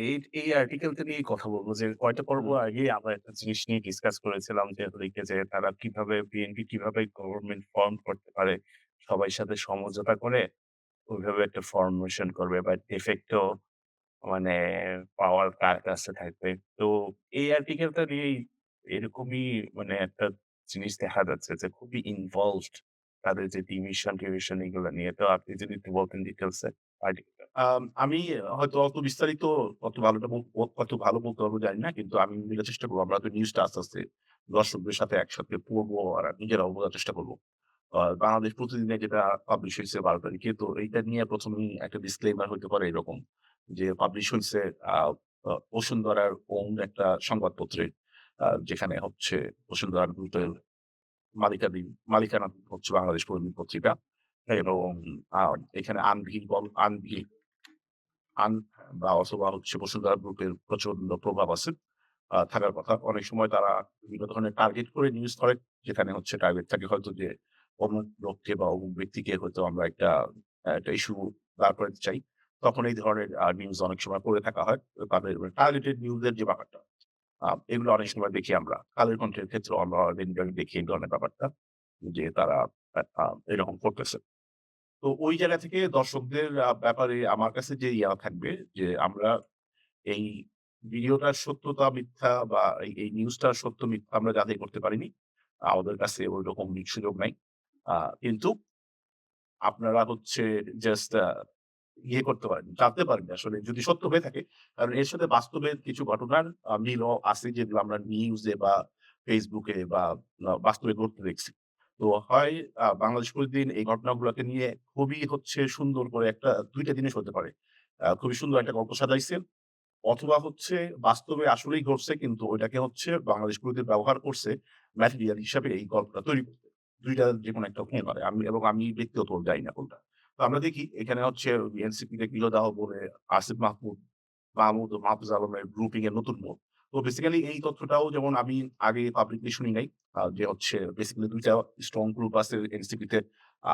এই এই আর্টিকেলটা নিয়েই কথা বলব যে কয়টা পর্ব। আগেই আমরা একটা জিনিস নিয়ে ডিসকাস করেছিলাম যে হচ্ছে যে তারা কীভাবে বিএনপি কীভাবে গভর্নমেন্ট ফর্ম করতে পারে। সবার সাথে সমঝোতা করে ওইভাবে একটা ফরমেশন করবে বা ইফেক্টও মানে পাওয়ার কার কাছে থাকবে। তো এই আর্টিকেলটা নিয়েই এরকমই মানে একটা জিনিস দেখা যাচ্ছে যে খুবই ইনভলভড তাদের যে ডিভিশন-টিভিশন এগুলো নিয়ে। তো আপনি যদি একটু বলতেন আর্টিকেলটা। আম হয়তো অত বিস্তারিত অত ভালোটা অত ভালো বলতে পারব জানি না। কিন্তু আমি বলার চেষ্টা করব আমরা তো নিউজটা আস্তে, আস্তে দর্শকদের সাথে একসাথে পড়ব আর নিজেরা বোঝার চেষ্টা করব বাংলাদেশ প্রতিদিনে যেটা পাবলিশ হয়েছে ১২ তারিখে। তো এইটা নিয়ে ১ম এই একটা ডিসক্লেইমার হইতে পারে এরকম। যে পাবলিশ হয়েছে বসুন্ধরার ওন একটা সংবাদপত্রে। যেখানে হচ্ছে বসুন্ধরার গ্রুপের মালিকাধীন মালিকানা হচ্ছে বাংলাদেশ প্রতিদিন পত্রিকা। এবং এখানে আনভিল আনভিল, আন বা অথবা হচ্ছে বসুন্ধরা গ্রুপের প্রচণ্ড প্রভাব আছে। থাকার কথা। অনেক সময় তারা বিভিন্ন ধরনের টার্গেট করে নিউজ করে। যেখানে হচ্ছে টার্গেট থাকে হয়তো যে অমুক লোককে বা অমুক ব্যক্তিকে হয়তো আমরা একটা একটা ইস্যু দাঁড় করাতে চাই। তখন এই ধরনের নিউজ অনেক সময় করে থাকা হয়। তাদের টার্গেটেড নিউজ এর যে ব্যাপারটা এগুলো অনেক সময় দেখি আমরা। কালের কণ্ঠের ক্ষেত্রে আমরা দেখি এই ধরনের ব্যাপারটা। যে তারা এরকম করতেছে। তো ওই জায়গা থেকে দর্শকদের আ ব্যাপারে আমার কাছে যে ইয়া থাকবে যে আমরা এই ভিডিওটার সত্যতা মিথ্যা বা এই, নিউজটার সত্য মিথ্যা আমরা যাচাই করতে পারিনি। আমাদের কাছে ঐরকম সুযোগ নাই। আ কিন্তু আপনারা হচ্ছে জাস্ট ইয়ে করতে পারেন, জানতে পারেন আসলে যদি সত্য হয়ে থাকে। কারণ এর সাথে বাস্তবের কিছু ঘটনার আ মিলও আছে যেগুলো আমরা নিউজে বা ফেসবুকে বা বাস্তবে ঘটতে দেখছি। তো হয় বাংলাদেশ প্রতিদিন এই ঘটনাগুলোকে নিয়ে খুবই হচ্ছে সুন্দর করে একটা দুইটা জিনিস হতে পারে। খুবই সুন্দর একটা গল্প সাজাইছে। অথবা হচ্ছে বাস্তবে আসলেই ঘটছে কিন্তু ওইটাকে হচ্ছে বাংলাদেশ প্রতিদিন ব্যবহার করছে ম্যাটেরিয়াল হিসাবে এই গল্পটা তৈরি করতে। ২ টার যেকোনো একটা হতে পারে। আমি এবং আমি ব্যক্তিগত জানি না কোনটা। তো আমরা দেখি এখানে হচ্ছে এনসিপি তে গৃহদাহ বলে আসিফ মাহমুদ, মাহমুদ মাহফুজ আলমের গ্রুপিং এর নতুন মুখ। তো বেসিক্যালি এই তথ্যটাও যেমন আমি আগে পাবলিকলি শুনি নাই। যে হচ্ছে বেসিক্যালি দুইটা স্ট্রং গ্রুপ আছে এনসিপি তে।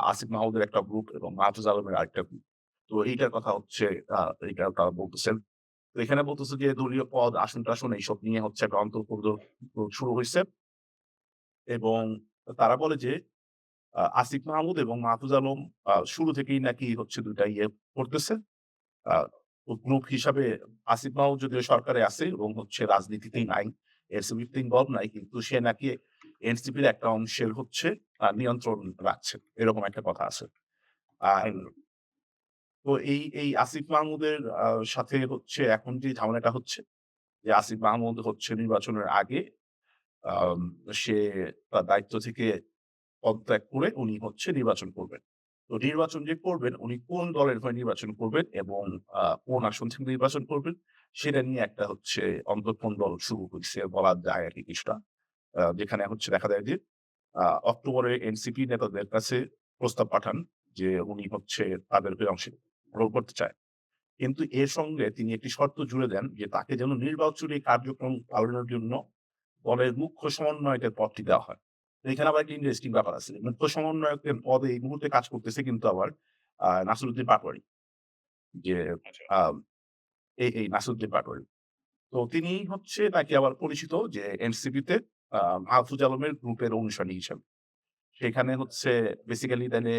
আসিফ মাহমুদের একটা গ্রুপ এবং মাহফুজ আলমের আরেকটা গ্রুপ। তো এইটার কথা হচ্ছে তারা বলতেছেন। তো এখানে বলতেছে যে দলীয় পদ, আসন-টাসন এইসব নিয়ে হচ্ছে একটা অন্তর্কলহ শুরু হয়েছে এবং তারা বলে যে আসিফ মাহমুদ এবং মাহফুজ আলম শুরু থেকেই নাকি হচ্ছে দুইটা ইয়ে করতেছে। গ্রুপ হিসাবে আসিফ মাহমুদ যদিও সরকারে আছে এবং হচ্ছে রাজনীতিতেই নাই। এনসিপিতে ইনভলভ নাই। কিন্তু সে নাকি এনসিপির একটা অংশের হচ্ছে নিয়ন্ত্রণ রাখছে। এরকম একটা কথা আছে। আর তো এই, এই আসিফ মাহমুদের সাথে হচ্ছে এখন যে ঝামেলাটা হচ্ছে যে আসিফ মাহমুদ হচ্ছে নির্বাচনের আগে সে তার দায়িত্ব থেকে পদত্যাগ করে উনি হচ্ছে নির্বাচন করবেন। তো নির্বাচন যে করবেন, উনি কোন দলের হয়ে নির্বাচন করবেন এবং কোন আসন থেকে নির্বাচন করবেন, সেটা নিয়ে একটা হচ্ছে অন্তর্কন্দল শুরু হইছে বলা যায় আরকি কিছুটা। আ যেখানে হচ্ছে দেখা যায় যে অক্টোবরে এনসিপি নেতাদের কাছে প্রস্তাব পাঠান যে, উনি হচ্ছে তাদের হয়ে অংশগ্রহণ করতে চায়। কিন্তু এর সঙ্গে তিনি একটি শর্ত জুড়ে দেন যে, তাকে যেন নির্বাচনী কার্যক্রম পালনের জন্য দলের মুখ্য সমন্বয়কের পদটি দেওয়া হয়। এখানে আবার একটা ইন্টারেস্টিং ব্যাপার আছে। মুখ্য সমন্বয়কের পদে এই মুহূর্তে কাজ করতেছে কিন্তু আবার নাসিরুদ্দিন পাটোয়ারি। যে আচ্ছা। এই, এই নাসিরুদ্দিন পাটোয়ারি। তো তিনি হচ্ছে নাকি আবার পরিচিত যে এনসিপিতে মাহফুজ আলমের গ্রুপের অনুসারী হিসাবে। সেখানে হচ্ছে বেসিক্যালি তাইলে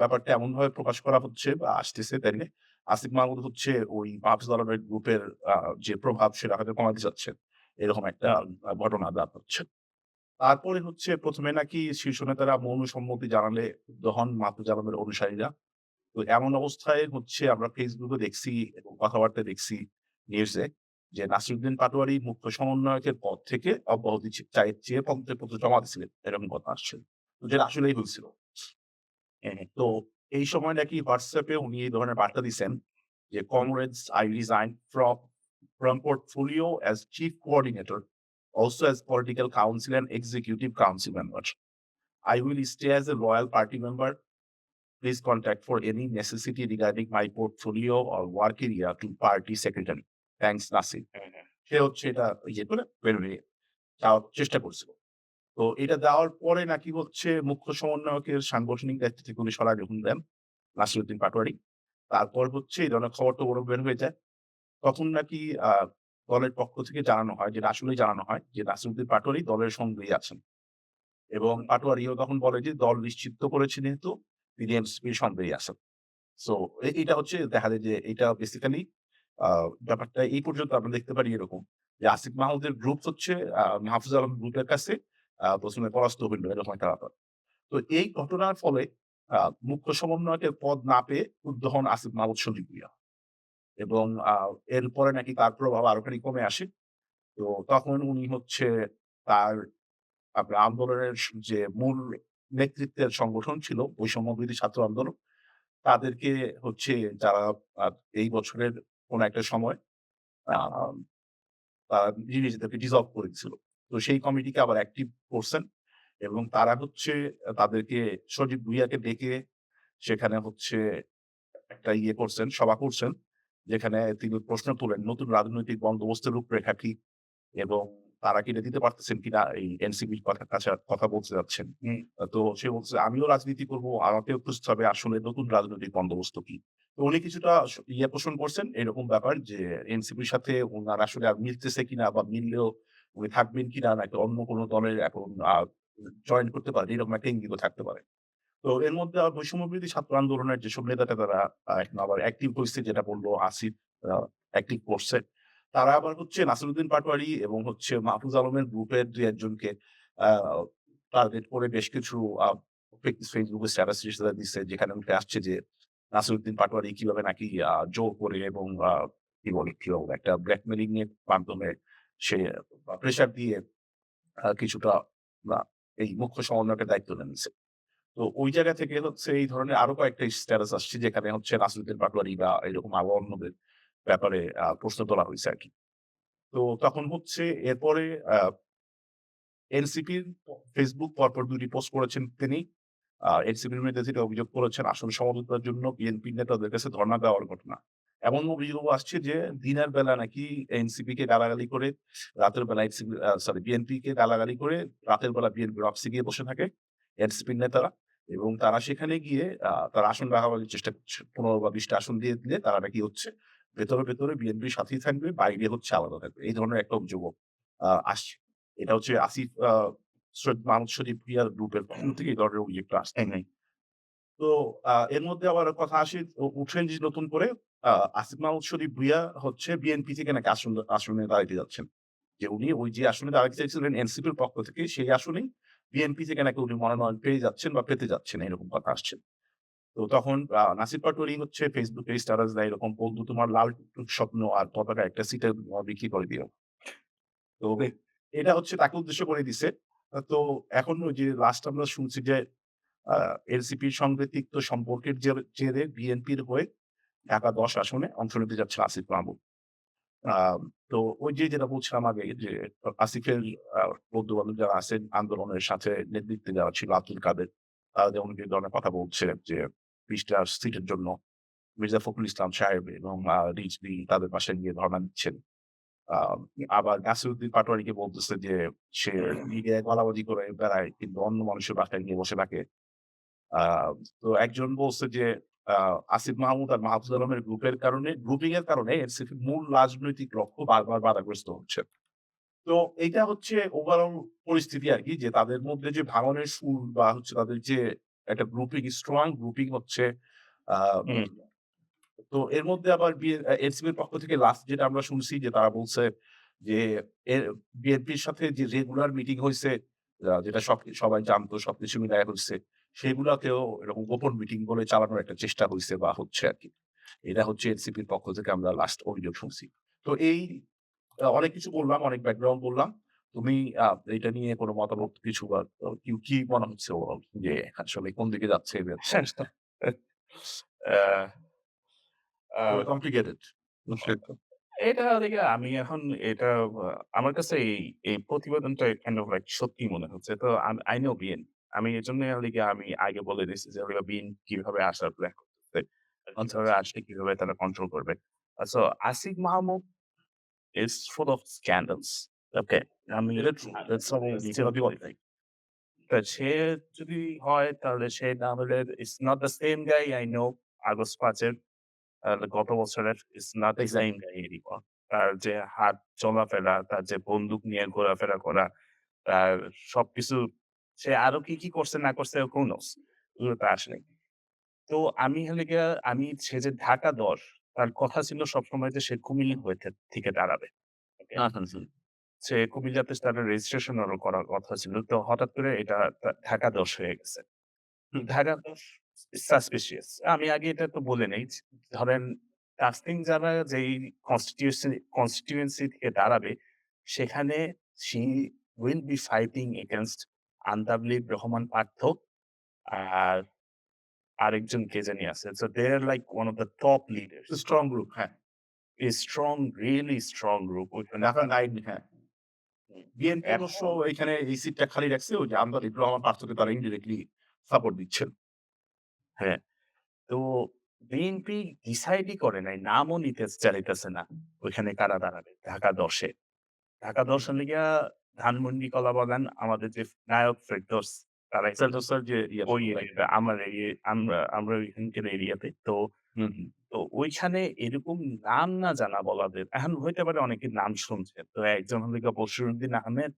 ব্যাপারটা এমন ভাবে প্রকাশ করা হচ্ছে বা আসতেছে তাইলে আসিফ মাহমুদ হচ্ছে ওই মাহফুজ আলমের গ্রুপের যে প্রভাব সেটা হয়তো কমাতে চাচ্ছে। এরকম একটা ঘটনা দাঁড়াচ্ছে। তারপরে হচ্ছে প্রথমে নাকি শীর্ষ নেতারা মৌন সম্মতি জানালে হন মাহফুজ আলমের অনুসারীরা। তো এমন অবস্থায় হচ্ছে আমরা এ দেখছি এবং কথাবার্তা দেখছি নিউজে যে নাসিরুদ্দিন পাটোয়ারি মুখ্য সমন্বয়কের পদ থেকে অব্যাহতি চে চাই চেয়ে পদত্যাগপত্র জমা দিছিলেন। এরকম কথা আসছে। তো যেটা আসলেই হয়েছিল। হ্যাঁ। তো এই সময় নাকি হোয়াটসঅ্যাপে উনি এই ধরনের বার্তা দিছেন যে, "Comrades, I resign from from portfolio as chief coordinator, also as political council and executive council member. I will stay as a loyal party member. Please contact for any necessity regarding my portfolio or work area to party secretary. Thanks, Nasir." হ্যাঁ, হ্যাঁ। সে হচ্ছে এটা ইয়ে করে বের হয়ে যাওয়ার চেষ্টা করছিল। তো এটা দেওয়ার পরে নাকি হচ্ছে মুখ্য সমন্বয়কের সাংগঠনিক দায়িত্ব থেকে উনি সরায় যখন দেন নাসিরুদ্দিন পাটোয়ারি। তারপর হচ্ছে এই ধরনের খবর-টবরও বের হয়ে যায়। তখন নাকি দলের পক্ষ থেকে জানানো হয় যেটা আসলেই জানানো হয় যে নাসিরুদ্দিন পাটোয়ারি দলের সঙ্গেই আছেন। এবং পাটোয়ারিও তখন বলে যে দল নিশ্চিত করেছে যেহেতু তিনি এনসিপির সঙ্গেই আছেন। সো এটা হচ্ছে দেখা যায় যে এটা বেসিক্যালি ব্যাপারটা এই পর্যন্ত আমরা দেখতে পারি এরকম যে আসিফ মাহমুদের গ্রুপ হচ্ছে মাহফুজ আলম গ্রুপের কাছে ১ম পরাস্ত হইল এরকম একটা ব্যাপার। তো এই ঘটনার ফলে মুখ্য সমন্বয়কের পদ না পেয়ে ক্রুদ্ধ হন আসিফ মাহমুদ ভুইয়া। এবং এরপরে নাকি তার প্রভাব আরও খানিক কমে আসে। তো তখন উনি হচ্ছে তার আপনার আন্দোলনের যে মূল নেতৃত্বের সংগঠন ছিল বৈষম্যবিরোধী ছাত্র আন্দোলন, তাদেরকে হচ্ছে যারা এই বছরের কোন একটা সময় তারা নিজেদেরকে ডিসলভ করেছিল তো সেই কমিটিকে আবার অ্যাক্টিভ করছেন এবং তারা হচ্ছে তাদেরকে সজীব ভুইয়াকে ডেকে সেখানে হচ্ছে একটা ইয়ে করছেন, সভা করছেন। যেখানে তিনি প্রশ্ন তোলেন নতুন রাজনৈতিক বন্দোবস্তের রূপরেখা কি? এবং তারা কি এটা দিতে পারতেছেন কিনা এই এনসিপির কথা কাছে কথা বলতে যাচ্ছেন। তো সে বলছে, "আমিও রাজনীতি করব, আমাকেও খুঁজতে হবে আসলে নতুন রাজনৈতিক বন্দোবস্ত কি?" তো উনি কিছুটা ইয়ে পোষণ করছেন এরকম ব্যাপার যে এনসিপির সাথে উনার আসলে আর মিলতেছে কিনা বা মিললেও উনি থাকবেন কিনা নাকি অন্য কোন দলের এখন জয়েন করতে পারেন এরকম একটা ইঙ্গিতও থাকতে পারে। তো এর মধ্যে আবার বৈষম্যবিরোধী ছাত্র আন্দোলনের যেসব নেতা-টেতারা এখন আবার অ্যাক্টিভ হইছে যেটা বলল আসিফ অ্যাক্টিভ করছে। তারা আবার হচ্ছে নাসিরুদ্দিন পাটোয়ারি এবং হচ্ছে মাহফুজ আলমের গ্রুপের ২-১ জনকে টার্গেট করে বেশ কিছু ফেসবুকে স্ট্যাটাস দিচ্ছে যেখানে উঠে আসছে যে নাসিরুদ্দিন পাটোয়ারি কীভাবে নাকি জোর করে এবং কি বলে, কি একটা ব্ল্যাকমেইলিং এর মাধ্যমে সে প্রেশার দিয়ে কিছুটা এই মুখ্য সমন্বয়কের দায়িত্ব নিচ্ছে। তো ওই জায়গা থেকে হচ্ছে এই ধরনের আরও কয়েকটা স্ট্যাটাস আসছে যেখানে হচ্ছে নাসিরুদ্দিন পাটোয়ারি বা এরকম আরও অন্যদের ব্যাপারে প্রশ্ন তোলা হইছে আরকি। তো তখন হচ্ছে এরপরে এনসিপির ফেসবুক পরপর ২ টি পোস্ট করেছেন তিনি। এনসিপির বিরুদ্ধে যেটা অভিযোগ করেছেন, আসন সমঝোতার জন্য বিএনপি নেতাদের কাছে ধর্ণা দেওয়ার ঘটনা। এমন অভিযোগও আসছে যে দিনের বেলা নাকি এনসিপি কে গালাগালি করে, রাতের বেলা সরি বিএনপি কে গালাগালি করে, রাতের বেলা বিএনপির অফিসে গিয়ে বসে থাকে এনসিপির নেতারা এবং তারা সেখানে গিয়ে তারা আসন ভাগাভাগির চেষ্টা করছে। ১৫ বা ২০ টা আসন দিয়ে দিলে তারা নাকি হচ্ছে ভেতরে, ভেতরে বিএনপির সাথেই থাকবে, বাইরে হচ্ছে আলাদা থাকবে। এই ধরনের একটা অভিযোগও আ আসছে। এটা হচ্ছে আসিফ সৈয়দ মাহমুদ শরীফ ভুইয়ার গ্রুপের পক্ষ থেকে এই ধরনের অভিযোগটা আসছে। হ্যাঁ, হ্যাঁ। তো এর মধ্যে আবার কথা আসে উ উঠেন যে নতুন করে আসিফ মাহমুদ শরীফ ভুইয়া হচ্ছে বিএনপি থেকে নাকি আসন আসনে দাঁড়াইতে যাচ্ছেন। যে উনি ওই যে আসনে দাঁড়াতে চাইছিলেন এনসিপির পক্ষ থেকে সেই আসনেই বিএনপি থেকে নাকি উনি মনোনয়ন পেয়ে যাচ্ছেন বা পেতে যাচ্ছেন এরকম কথা আসছে। তো তখন নাসির পাটোয়ারি হচ্ছে ফেসবুকে স্ট্যাটাস দেয় এরকম বন্ধু তোমার লাল স্বপ্ন আর পতাকা একটা সিটে বিক্রি করে দিও। তো এটা হচ্ছে তাকে উদ্দেশ্য করে দিছে। তো এখন যে লাস্ট আমরা শুনছি যে এনসিপির সঙ্গে তিক্ত সম্পর্কের জের বিএনপির হয়ে ঢাকা ১০ আসনে অংশ নিতে যাচ্ছে আসিফ মাহমুদ। তো ওই যে যেটা বলছিলাম আগে যে, আসিফের, আ বন্ধু-বান্ধব যারা আছেন আন্দোলনের সাথে নেতৃত্বে যারা ছিল আব্দুল কাদের, তারা যেমন এই ধরনের কথা বলছে যে ২০ টা সিটের জন্য মির্জা ফখরুল ইসলাম সাহেব এবং, আ রিজভী তাদের পাশে গিয়ে ধর্ণা দিচ্ছেন। আবার নাসিরুদ্দিন পাটোয়ারিকে বলতেছে যে, সে মিডিয়ায় গলাবাজি করে বেড়ায়, কিন্তু অন্য মানুষের বাসায় গিয়ে বসে থাকে। তো একজন বলছে যে আসিফ মাহমুদ আর মাহফুজ আলমের গ্রুপের কারণে গ্রুপিং এর কারণে এনসিপির মূল রাজনৈতিক লক্ষ্য বারবার বাধাগ্রস্ত হচ্ছে। তো এইটা হচ্ছে ওভারঅল পরিস্থিতি আরকি যে তাদের মধ্যে যে ভাঙনের সুর বা হচ্ছে তাদের যে একটা গ্রুপিং স্ট্রং গ্রুপিং হচ্ছে তো এর মধ্যে আবার এনসিপির পক্ষ থেকে লাস্ট যেটা আমরা শুনছি যে তারা বলছে যে বিএনপির সাথে যে রেগুলার মিটিং হয়েছে যেটা সব সবাই জানতো সবকিছু মিলায়া হইছে সেগুলাতেও এরকম গোপন মিটিং বলে চালানোর একটা চেষ্টা হইছে বা হচ্ছে আরকি। এটা হচ্ছে এনসিপির পক্ষ থেকে আমরা লাস্ট অভিযোগ শুনছি। তো এই অনেক কিছু বললাম, অনেক ব্যাকগ্রাউন্ড বললাম। তুমি এটা নিয়ে কোন মতামত কিছু বা কি, কি মনে হচ্ছে যে আসলে কোন দিকে যাচ্ছে এই ব্যাপারটা? আ আ পুরো কমপ্লিকেটেড। এটা দেখে আমি এখন এটা আমার কাছে এই, এই প্রতিবেদনটা কাইন্ড অফ লাইক সত্যি মনে হচ্ছে। তো I know বিএনপি। আমি এজন্য হলিগে আমি আগে বলে দিছি যে হলিগে বিএনপি কীভাবে আসার প্ল্যান করতেছে। কীভাবে আসলে কীভাবে তারা কন্ট্রোল করবে। So Asif Mahmud is full of scandals. Okay? আমি that's সে যদি হয় তাহলে সে না হলে it's not the same guy I know August পাঁচের গত বছরের is not the exact same guy তার যে হাত চলাফেরা, তার যে বন্দুক নিয়ে ঘোরাফেরা করা, তার সবকিছু সে আরও কি, কি করছে না করছে? এগুলো তো তো আমি হলে গিয়া আমি সে যে ঢাকা ১০ তার কথা ছিল সবসময় যে সে কুমিল্লা হয়ে থে থেকে দাঁড়াবে। ওকে? আচ্ছা, আচ্ছা। সে কুমিল্লাতে তার রেজিস্ট্রেশন আরও করার কথা ছিল। তো হঠাৎ করে এটা ঢাকা ১০ হয়ে গেছে। ঢাকা ১০ সাসপিশিয়াস। আমি আগে এটা তো বলে নেই। ধরেন কাস্টিং যারা যেই কনস্টিটিউশন কনস্টিটুয়েন্সি থেকে দাঁড়াবে, সেখানে she will be fighting against আন্তাবলীর Rahman Partho আর আরেকজন কে জানি আছে। So they are like one of the top leaders. Strong group হ্যাঁ। Really strong group. ওইখানে ঢাকা নাইন হ্যাঁ। বিএনপি অবশ্য এখানে এই সিটটা খালি রাখছে ওই যে আমদানি রহমান পার্থকে তারা ইনডিরেক্টলি সাপোর্ট দিচ্ছেন। হ্যাঁ। তো বিএনপি ডিসাইডই করে নাই। নামও নিতে চাইতেছে না। ওইখানে কারা দাঁড়াবে ঢাকা ১০ এ। ঢাকা ১০ হলে গিয়া কলা বাগান আমাদের যে নায়ক ফেরদৌস ফেরদৌসের যে ওই আমার আমরা আমরা ওইখানকার এরিয়াতে। তো। তো ওইখানে এরকম নাম না জানা বলাদের এখন হইতে পারে অনেকে নাম শুনছে। তো একজন হলো গিয়ে বশিরউদ্দিন আহমেদ,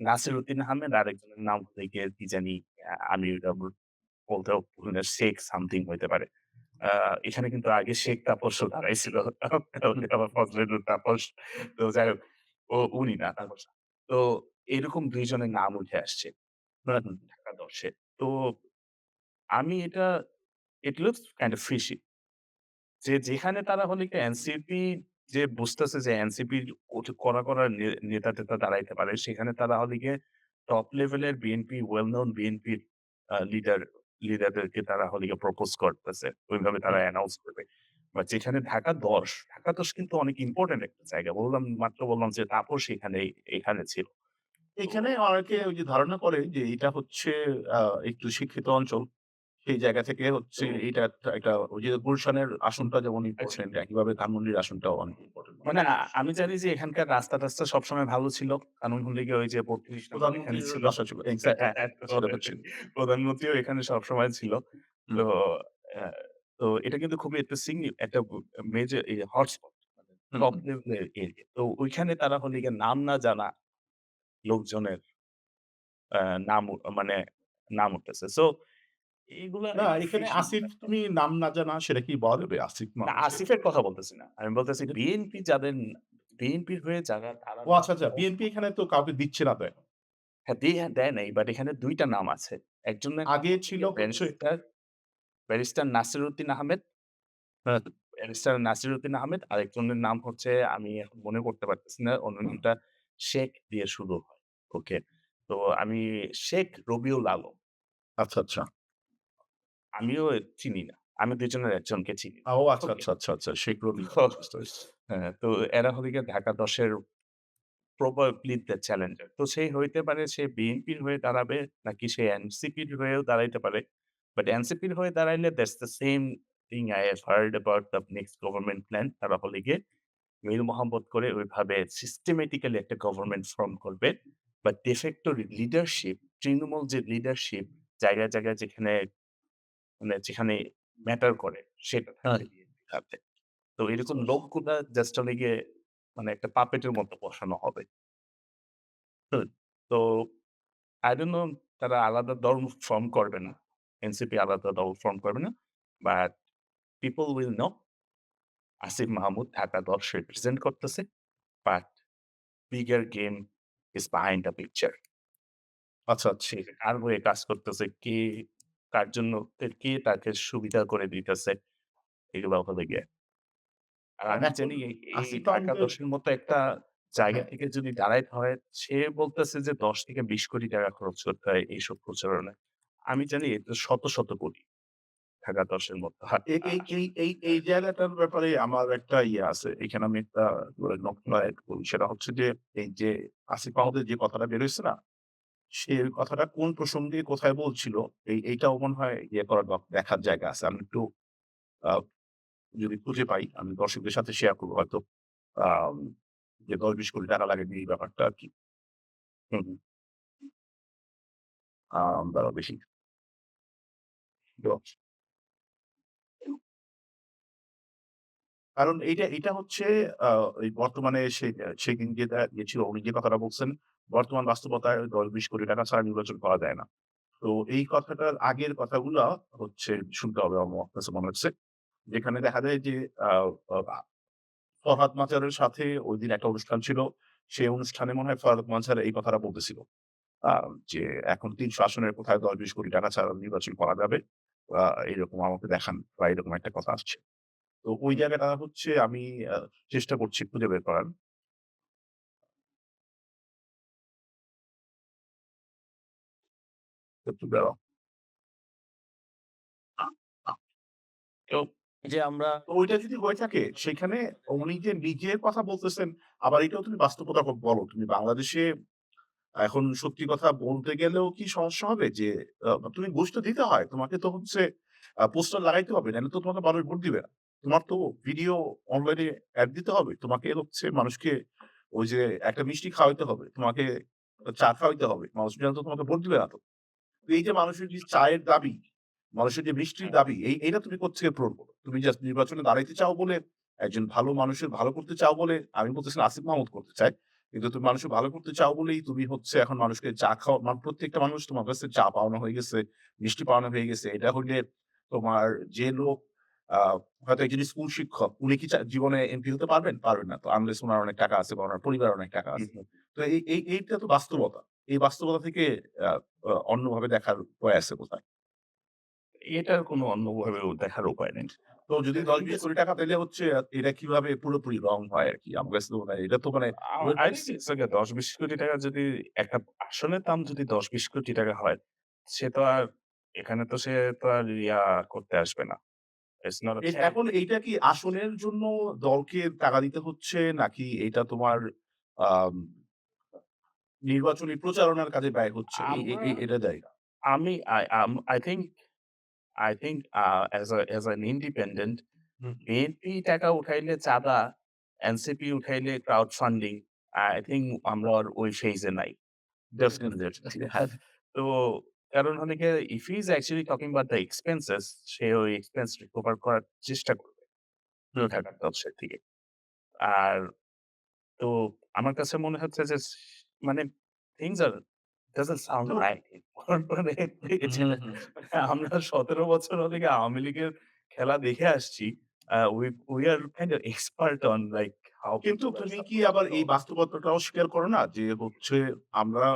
নাসিরউদ্দিন আহমেদ আরেকজনের নাম হলো গিয়ে কি জানি আমি ওটা বল বলতেও ভুল না শেখ সামথিং হইতে পারে। এখানে কিন্তু আগে শেখ তাপসও দাঁড়াইছিল। তাপস। তো যাই হোক ও উনি না তাপস। তো এরকম ২ জনের নাম উঠে আসছে। হুম। ঢাকা ১০ এ। তো আমি এটা it looks kind of fishy যে যেখানে তারা হলো গিয়ে এনসিপি যে বুঝতেছে যে এনসিপির ওঠে কড়া, কড়া নে নেতা-টেতা দাঁড়াইতে পারে, সেখানে তারা হলে গিয়ে টপ লেভেলের বিএনপি ওয়েল নোন বিএনপির আ লিডার লিডারদেরকে তারা হলে গিয়ে প্রপোজ করতেছে। ওইভাবে তারা অ্যানাউন্স করবে। বাট যেখানে ঢাকা ১০, ঢাকা ১০ কিন্তু অনেক ইম্পোর্টেন্ট একটা জায়গা। বললাম মাত্র বললাম যে তাপস এখানে এখানে ছিল। এখানে অনেকে ওই যে ধারণা করে যে এটা হচ্ছে আ একটু শিক্ষিত অঞ্চল। সেই জায়গা থেকে হচ্ছে এটা একটা একটা ওই যে গুলশানের আসনটা যেমন ইম্পোর্টেন্ট একইভাবে ধানমন্ডির আসনটাও অনেক ইম্পোর্টেন্ট। মানে আ আমি জানি যে এখানকার রাস্তা-টাস্তা সবসময় ভালো ছিল। কারণ হলো গিয়ে ওই যে ৩২ নম্বর এখানে প্রধানমন্ত্রীর ছিল। বাসা ছিল। এক্সাক্ট সেটা হচ্ছে। প্রধানমন্ত্রীও এখানে সবসময় ছিল। তো অ্যা তো এটা কিন্তু খুবই একটা সিগনি একটা মেজর হটস্পট মানে হুম, টপ হুম। লেভেলের এরিয়া। তো ওইখানে তারা হলো গিয়ে নাম না জানা লোকজনের আ নাম উ মানে নাম উঠতেছে। সো এগুলা না একটু এখানে fishy আসিফ তুমি নাম না জানা সেটা কি বলা যাবে? আসিফ না মানুষ আসিফের কথা বলতেছি না। আমি বলতেছি বিএনপি যাদের বিএনপির হয়ে যারা তারা ও আচ্ছা, আচ্ছা। বিএনপি এখানে তো কাউকে দিচ্ছে না তো এখন। হ্যাঁ, দিয়ে দেয় নাই। বাট এখানে ২ টা নাম আছে। একজনের আগে ছিল হচ্ছে ব্যারিস্টার ব্যারিস্টার নাসিরউদ্দিন আহমেদ হ্যাঁ, ব্যারিস্টার নাসিরউদ্দিন আহমেদ। আরেকজনের নাম হচ্ছে আমি এখন মনে করতে পারতেছি না। ওনার নামটা শেখ দিয়ে শুরু হয়। ওকে। তো আমি শেখ রবিউল আলম। আচ্ছা, আচ্ছা। আমিও চিনি না। আমি দুজনের একজনকে চিনি। ও আচ্ছা, আচ্ছা, আচ্ছা, আচ্ছা। শেখ রবি। হ্যাঁ, তো এরা হলো ঢাকা ১০ এর প্রবাবলি দ্য চ্যালেঞ্জার। তো সে হইতে পারে সে বিএনপির হয়ে দাঁড়াবে নাকি সে এনসিপির হয়েও দাঁড়াইতে পারে। বাট এনসিপির হয়ে দাঁড়াইলে that's the same thing I have heard about the next government plan. তারা হলো গিয়ে মিল মোহাম্মদ করে ওইভাবে সিস্টেমেটিক্যালি একটা গভর্নমেন্ট ফর্ম করবে। de facto লিডারশিপ, তৃণমূল যে লিডারশিপ জায়গায়, জায়গায় যেখানে মানে যেখানে ম্যাটার করে সেটা। থাকবে হাতে। তো এরকম লোকগুলা জাস্ট হলো গিয়ে মানে একটা পাপেটের মতো বসানো হবে। তো I don't know তারা আলাদা দল ফর্ম করবে না। এনসিপি আলাদা দল ফর্ম করবে না। But people will know Asif Mahmud Dhaka ১০ represent করতেছে। But bigger game is behind the picture. আচ্ছা। সে কার হয়ে কাজ করতেছে, কে কার জন্য কে তাকে সুবিধা করে দিতেছে, এগুলো হলো গিয়ে। আর আমি জানি এই এই আসিফ ঢাকা মাহমুদের ১০ এর মতো একটা জায়গা হ্যাঁ। থেকে যদি দাঁড়াইতে হয়, সে বলতেছে যে ১০ থেকে ২০ কোটি টাকা খরচ করতে হয় এইসব প্রচারণায়। আমি জানি এটা শত, শত কোটি। ঢাকা ১০ এর মতো। এই এই এই জায়গাটার ব্যাপারে আমার একটা ইয়ে আছে। এখানে আমি একটা নকশা করি। সেটা হচ্ছে যে এই যে আসিফ মাহমুদের যে কথাটা বের হইছে না? সে কথাটা কোন প্রসঙ্গে কোথায় বলছিল এই এইটাও মনে হয় ইয়ে করার দেখার জায়গা আছে। আমি একটু যদি খুঁজে পাই আমি দর্শকদের সাথে শেয়ার করব হয়তো। যে দশ বিশ কোটি টাকা লাগে এই ব্যাপারটা আর কি হম। তো কারণ এইটা এইটা হচ্ছে বর্তমানে সে সেদিন যেটা গেছিল উনি যে কথাটা বলছেন, বর্তমান বাস্তবতায় ১০-২০ কোটি টাকা ছাড়া নির্বাচন করা যায় না। তো এই কথাটার আগের কথাগুলা হচ্ছে শুনতে হবে আমার মনে হচ্ছে। যেখানে দেখা যায় যে ফরহাদ মাজারের সাথে ঐদিন একটা অনুষ্ঠান ছিল। সেই অনুষ্ঠানে মনে হয় ফরহাদ মাজার এই কথাটা বলতেছিল। যে এখন ৩০০ আসনের কোথায় দশ বিশ কোটি টাকা ছাড়া নির্বাচন করা যাবে। আ এরকম আমাকে দেখান বা এরকম একটা কথা আসছে। তো ওই জায়গাটা হচ্ছে আমি আ চেষ্টা করছি খুঁজে বের করার। তো এই যে আমরা ওইটা যদি হয়ে থাকে সেখানে উনি যে নিজের কথা বলতেছেন, আবার এটাও তুমি বাস্তবতা বলো। তুমি বাংলাদেশে এখন সত্যি কথা বলতে গেলেও কি সমস্যা হবে? যে তুমি ঘুষ দিতে হয়। তোমাকে তো হচ্ছে পোস্টার লাগাইতে হবে। নাহলে তো তোমাকে মানুষ ভোট দিবে না। তোমার তো ভিডিও অনলাইনে এড দিতে হবে। তোমাকে হচ্ছে মানুষকে ওই যে একটা মিষ্টি খাওয়াইতে হবে। তোমাকে চা খাওয়াইতে হবে। মানুষ তো তোমাকে ভোট দিবে না তো। এই যে মানুষের যে চায়ের দাবি, মানুষের যে মিষ্টির দাবি, এই এইটা তুমি কোত্থেকে পূরণ করো? তুমি জাস্ট নির্বাচনে দাঁড়াইতে চাও বলে, একজন ভালো মানুষের ভালো করতে চাও বলে, আমি বলতেছি আসিফ মাহমুদ করতে চায়। কিন্তু তুমি মানুষের ভালো করতে চাও বলেই তুমি হচ্ছে এখন মানুষকে চা খাওয়া মানে প্রত্যেকটা মানুষ তোমার কাছে চা পাওনা হয়ে গেছে, মিষ্টি পাওনা হয়ে গেছে। এটা হইলে তোমার যে লোক হয়তো একজন স্কুল শিক্ষক, উনি কি জীবনে এমপি হতে পারবেন? পারবেন না। তো আনলেস উনার অনেক টাকা আছে বা উনার পরিবারের অনেক টাকা আছে। তো এই এই এইটা তো বাস্তবতা। এই বাস্তবতা থেকে অন্যভাবে দেখার উপায় আছে কোথায়? এটার কোনো অন্যভাবে দেখার উপায় নেই। তো যদি ১০-২০ কোটি টাকা পেলে হচ্ছে এটা কীভাবে পুরোপুরি রং হয় আরকি? আমার কাছে মনে হয় এটা তো মানে okay ১০-২০ কোটি টাকা যদি একটা আসনের দাম যদি ১০-২০ কোটি টাকা হয়, সে তো আর এখানে তো সে তো আর ইয়া করতে আসবে না। এখন এইটা কি আসনের জন্য দলকে টাকা দিতে হচ্ছে নাকি এটা তোমার নির্বাচনী প্রচারণার কাজে ব্যয় হচ্ছে? এটা দেয়। আমি I um, I think as an independent BNP টাকা উঠাইলে চাঁদা এনসিপি উঠাইলে ক্রাউড ফান্ডিং আই থিঙ্ক আমরা ওই ফেজে নাই হ্যাঁ, তো কারণ অনেকে ইফ ইজ অ্যাকচুয়ালি টকিং বা দ্য এক্সপেন্সেস সে ওই এক্সপেন্স রিকভার করার চেষ্টা করবে দলসের থেকে আর তো আমার কাছে মনে হচ্ছে যে মানে things are doesn't sound right. মানে হুম, হুম। আমরা ১৭ বছর গিয়ে আওয়ামী লীগের খেলা দেখে আসছি। আ we we are kind of expert on like how কিন্তু people তুমি কি আবার এই বাস্তবতাটাও স্বীকার করো না? যে হচ্ছে আমরা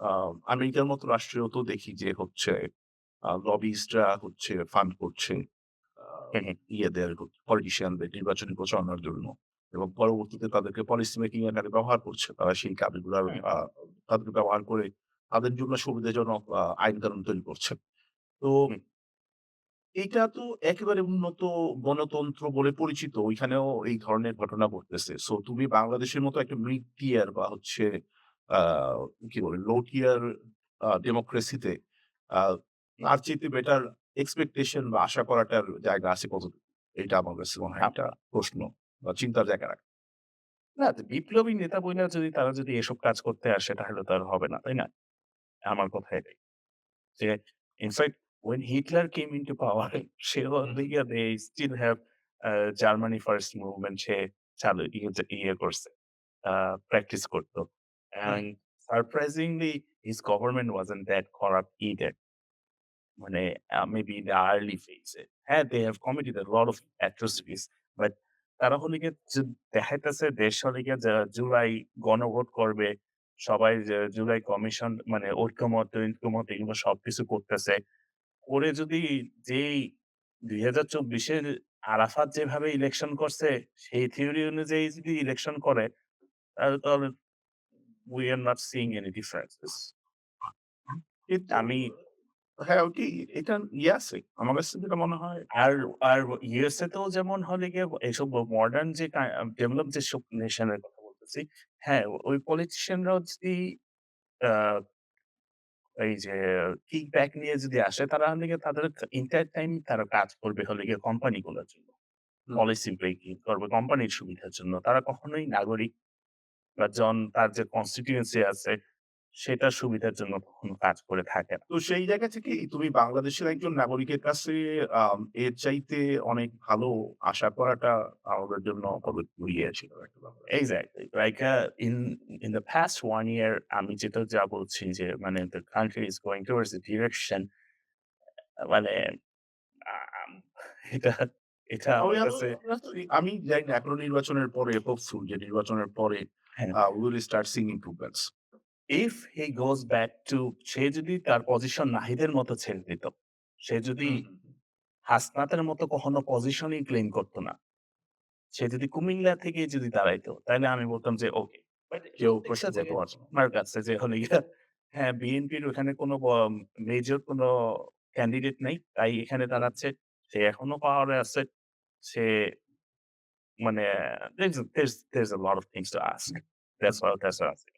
আ আমেরিকার মতো রাষ্ট্রেও তো দেখি যে হচ্ছে লবিস্টরা হচ্ছে ফান্ড করছে আ হুম, হুম। ইয়েদের পলিটিশিয়ানদের নির্বাচনী প্রচারণার জন্য এবং পরবর্তীতে তাদেরকে পলিসি মেকিং এর কাজে ব্যবহার করছে। তারা সেই কাজগুলার হুম, আ তাদেরকে ব্যবহার করে তাদের জন্য সুবিধাজনক আ আইন-কানুন তৈরি করছে। তো। এইটা তো একেবারে উন্নত গণতন্ত্র বলে পরিচিত। ওইখানেও এই ধরনের ঘটনা ঘটতেছে। সো তুমি বাংলাদেশের মতো একটা মিড টিয়ার বা হচ্ছে কি বলে লো টিয়ার ডেমোক্রেসিতে তার চাইতে বেটার এক্সপেকটেশন বা আশা করাটার জায়গা আছে কতটুকু? এইটা আমার কাছে মনে হয় একটা প্রশ্ন চিন্তার জায়গা রাখে। না বিপ্লবী নেতা বইলা যদি তারা যদি এসব কাজ করতে আসে তাহলে তো আর হবে না, তাই না? আমার কথা এটাই। যে in fact when Hitler came into power say they still have uh Germany first movement সে চালু ইয়ে ইয়ে করছে। প্র্যাকটিস করত। And surprisingly his government wasn't that corrupt either. মানে মেবি দ্যা আর্লি ফেজ হ্যাঁ, they have committed a lot of atrocities but তারা হলো গিয়ে যে দেখাইতেছে দেশ হলো গিয়ে জুলাই গণভোট করবে। সবাই যে জুলাই কমিশন মানে ঐক্যমত, ঐক্যমত এগুলো সবকিছু করতেছে। করে যদি যেই দুই হাজার চব্বিশের আরাফাত যেভাবে ইলেকশন করছে সেই থিওরি অনুযায়ী যদি ইলেকশন করে তাহলে তো are not seeing any differences. কিন্তু আমি হ্যাঁ, ওটি এটা ইয়ে আছে। আমার কাছে যেটা মনে হয় আর আর ইউএসএ তেও যেমন হলে গিয়ে এসব মডার্ন যে কা ডেভেলপ যেসব নেশন এর কথা বলতেছি, হ্যাঁ, ওই পলিটিশিয়ানরাও যদি আ এই যে কিকব্যাক নিয়ে যদি আসে তারা হলে গিয়ে তাদের এন্টায়ার টাইম তারা কাজ করবে হলে গিয়ে কোম্পানি গুলোর জন্য। হুম, পলিসি ব্রেকিং করবে কোম্পানির সুবিধার জন্য। তারা কখনোই নাগরিক বা জন তার যে কনস্টিটিউয়েন্সি আছে সেটার সুবিধার জন্য কখনো কাজ করে থাকে না। তো সেই জায়গা থেকে তুমি বাংলাদেশের একজন নাগরিকের কাছে আম এর চাইতে অনেক ভালো আশা করাটা আমাদের জন্য ইয়ে ছিল একটা ব্যাপার। Exactly. Like, uh, in in the past 1 year আমি যেটা যা বলছি যে মানে the country is going towards the direction আ মানে আম এটা এটা আমি আমার আরও কাছে আমি জানি না এখনও নির্বাচনের পরে হোপফুল যে নির্বাচনের পরে হ্যাঁ। Uh we will start seeing improvements. if back to সে যদি তার পজিশন নাহিদের মতো ছেড়ে দিত, সে যদি হাসনাতের মতো কখনো পজিশনই ক্লেইম করত না। সে যদি কুমিল্লা থেকে যদি দাঁড়াইতো, তাইলে আমি বলতাম যে ওকে। বাট কেউ আমার কাছে যে হলো গিয়া হ্যাঁ, বিএনপির ওখানে কোনো মেজর কোনো ক্যান্ডিডেট নাই। তাই এখানে দাঁড়াচ্ছে। সে এখনও পাওয়ারে আছে। সে মানে there's there's there's a lot of things to ask. That's what that's what I'm saying.